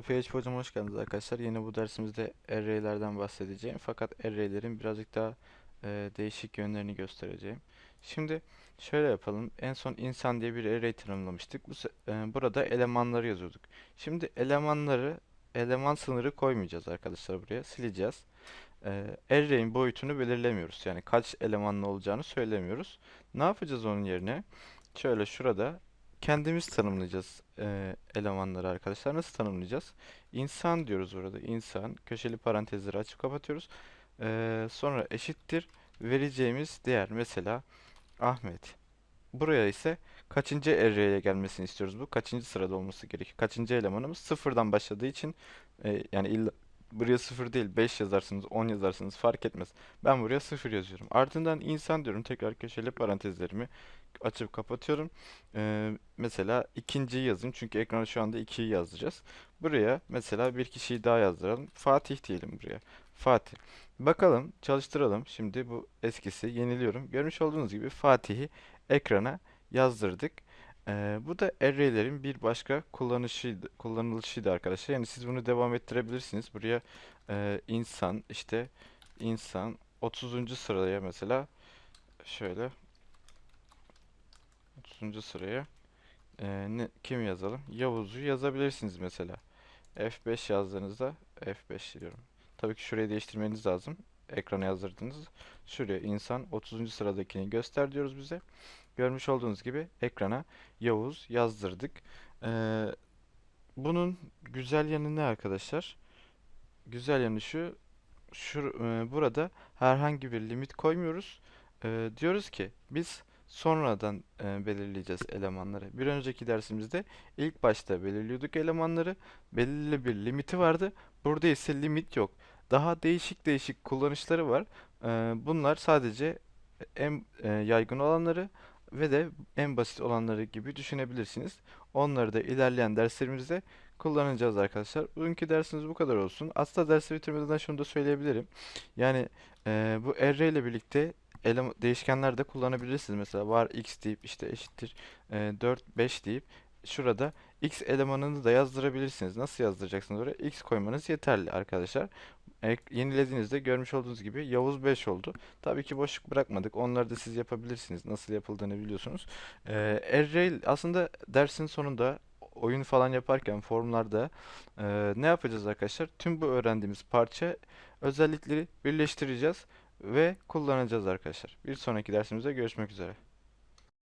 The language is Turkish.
PHP hocam hoş geldiniz arkadaşlar. Yine bu dersimizde array'lerden bahsedeceğim. Fakat array'lerin birazcık daha e, değişik yönlerini göstereceğim. Şimdi şöyle yapalım. En son insan diye bir array tanımlamıştık. Bu, e, burada elemanları yazıyorduk. Şimdi elemanları eleman sınırı koymayacağız arkadaşlar buraya. Sileceğiz. E, array'in boyutunu belirlemiyoruz. Yani kaç elemanlı olacağını söylemiyoruz. Ne yapacağız onun yerine? Şöyle şurada kendimiz tanımlayacağız e, elemanları arkadaşlar. Nasıl tanımlayacağız? İnsan diyoruz burada. İnsan köşeli parantezleri açıp kapatıyoruz. E, sonra eşittir vereceğimiz değer. Mesela Ahmet. Buraya ise kaçıncı array'e gelmesini istiyoruz bu? Kaçıncı sırada olması gerekiyor? Kaçıncı elemanımız? Sıfırdan başladığı için e, yani illa buraya sıfır değil 5 yazarsınız 10 yazarsınız fark etmez. Ben buraya sıfır yazıyorum. Ardından insan diyorum. Tekrar köşeli parantezlerimi açıp kapatıyorum. Ee, mesela ikinciyi yazayım çünkü ekrana şu anda 2'yi yazacağız. Buraya mesela bir kişiyi daha yazdıralım. Fatih diyelim buraya. Fatih. Bakalım çalıştıralım. Şimdi bu eskisi yeniliyorum. Görmüş olduğunuz gibi Fatih'i ekrana yazdırdık. Ee, bu da array'lerin bir başka kullanışıydı, kullanılışıydı arkadaşlar. Yani siz bunu devam ettirebilirsiniz. Buraya e, insan işte insan 30. sıraya mesela şöyle 30. sıraya e, ne, kim yazalım? Yavuz'u yazabilirsiniz mesela. F5 yazdığınızda F5 diyorum. Tabii ki şurayı değiştirmeniz lazım. Ekrana yazdırdınız. Şuraya insan 30. sıradakini göster diyoruz bize. Görmüş olduğunuz gibi ekrana Yavuz yazdırdık. Ee, bunun güzel yanı ne arkadaşlar? Güzel yanı şu. Şu e, burada herhangi bir limit koymuyoruz. Ee, diyoruz ki biz sonradan e, belirleyeceğiz elemanları. Bir önceki dersimizde ilk başta belirliyorduk elemanları. Belirli bir limiti vardı. Burada ise limit yok. Daha değişik değişik kullanışları var. Ee, bunlar sadece en e, yaygın olanları ve de en basit olanları gibi düşünebilirsiniz. Onları da ilerleyen derslerimizde kullanacağız arkadaşlar. Bugünkü dersimiz bu kadar olsun. Aslında dersi bitirmeden şunu da söyleyebilirim. Yani e, bu array ile birlikte değişkenler de kullanabilirsiniz. Mesela var x deyip işte eşittir e, 4 5 deyip şurada x elemanını da yazdırabilirsiniz. Nasıl yazdıracaksınız oraya? x koymanız yeterli arkadaşlar. Ek, yenilediğinizde görmüş olduğunuz gibi Yavuz 5 oldu. Tabii ki boşluk bırakmadık. Onları da siz yapabilirsiniz. Nasıl yapıldığını biliyorsunuz. Ee, array aslında dersin sonunda oyun falan yaparken formlarda e, ne yapacağız arkadaşlar? Tüm bu öğrendiğimiz parça özellikleri birleştireceğiz ve kullanacağız arkadaşlar. Bir sonraki dersimizde görüşmek üzere.